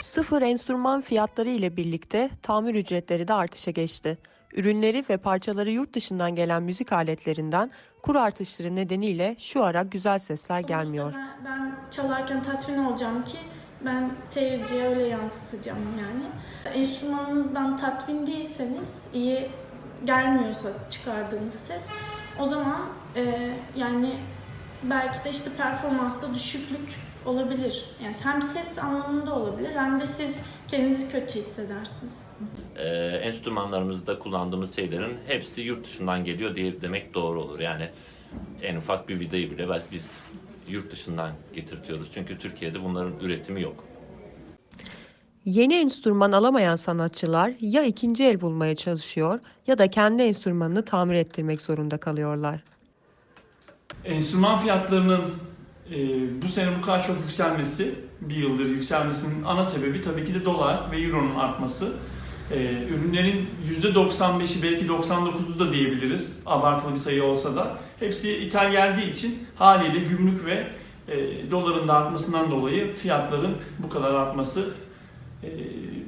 Sıfır enstrüman fiyatları ile birlikte tamir ücretleri de artışa geçti. Ürünleri ve parçaları yurt dışından gelen müzik aletlerinden kur artışları nedeniyle şu ara güzel sesler gelmiyor. Ben, çalarken tatmin olacağım ki ben seyirciye öyle yansıtacağım yani. Enstrümanınızdan tatmin değilseniz, iyi gelmiyorsa çıkardığınız ses, o zaman e, yani belki de işte performansta düşüklük olabilir. Yani hem ses anlamında olabilir hem de siz kendinizi kötü hissedersiniz. Ee, enstrümanlarımızda kullandığımız şeylerin hepsi yurt dışından geliyor diye demek doğru olur. Yani en ufak bir vidayı bile biz yurt dışından getirtiyoruz. Çünkü Türkiye'de bunların üretimi yok. Yeni enstrüman alamayan sanatçılar ya ikinci el bulmaya çalışıyor ya da kendi enstrümanını tamir ettirmek zorunda kalıyorlar. Enstrüman fiyatlarının e, bu sene bu kadar çok yükselmesi, bir yıldır yükselmesinin ana sebebi tabii ki de dolar ve euronun artması. E, ürünlerin %95'i belki 99'u da diyebiliriz abartılı bir sayı olsa da hepsi ithal geldiği için haliyle gümrük ve e, doların da artmasından dolayı fiyatların bu kadar artması e,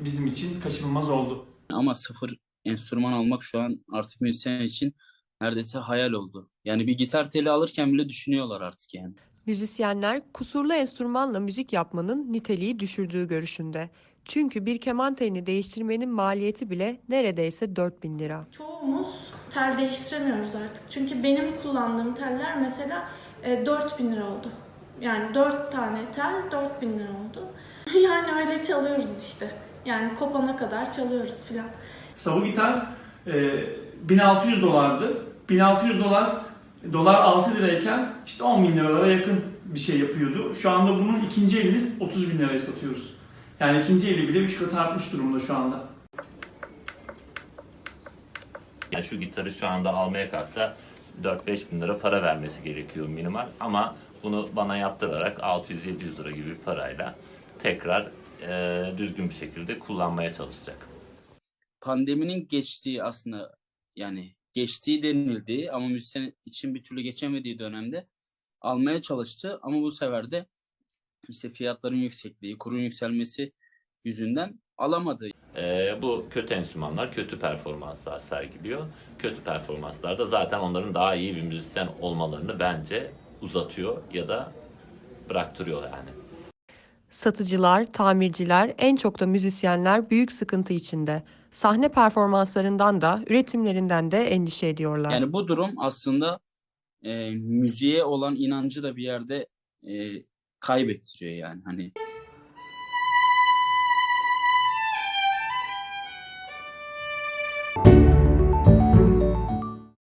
bizim için kaçınılmaz oldu. Ama sıfır enstrüman almak şu an artık müzisyen için neredeyse hayal oldu. Yani bir gitar teli alırken bile düşünüyorlar artık yani. Müzisyenler kusurlu enstrümanla müzik yapmanın niteliği düşürdüğü görüşünde. Çünkü bir keman telini değiştirmenin maliyeti bile neredeyse 4000 lira. Çoğumuz tel değiştiremiyoruz artık. Çünkü benim kullandığım teller mesela e, 4000 lira oldu. Yani 4 tane tel 4000 lira oldu. Yani öyle çalıyoruz işte. Yani kopana kadar çalıyoruz filan. Mesela bu gitar e, 1600 dolardı. 1600 dolar dolar 6 lirayken işte 10 bin liralara yakın bir şey yapıyordu. Şu anda bunun ikinci elini 30 bin liraya satıyoruz. Yani ikinci eli bile 3 katı artmış durumda şu anda. Yani şu gitarı şu anda almaya kalksa 4-5 bin lira para vermesi gerekiyor minimal. Ama bunu bana yaptırarak 600-700 lira gibi parayla tekrar e, düzgün bir şekilde kullanmaya çalışacak. Pandeminin geçtiği aslında yani geçtiği denildiği ama müzisyen için bir türlü geçemediği dönemde almaya çalıştı ama bu sefer de işte fiyatların yüksekliği, kurun yükselmesi yüzünden alamadı. E, bu kötü enstrümanlar kötü performanslar sergiliyor. Kötü performanslar da zaten onların daha iyi bir müzisyen olmalarını bence uzatıyor ya da bıraktırıyor yani. Satıcılar, tamirciler, en çok da müzisyenler büyük sıkıntı içinde. Sahne performanslarından da, üretimlerinden de endişe ediyorlar. Yani bu durum aslında e, müziğe olan inancı da bir yerde e, kaybettiriyor yani. Hani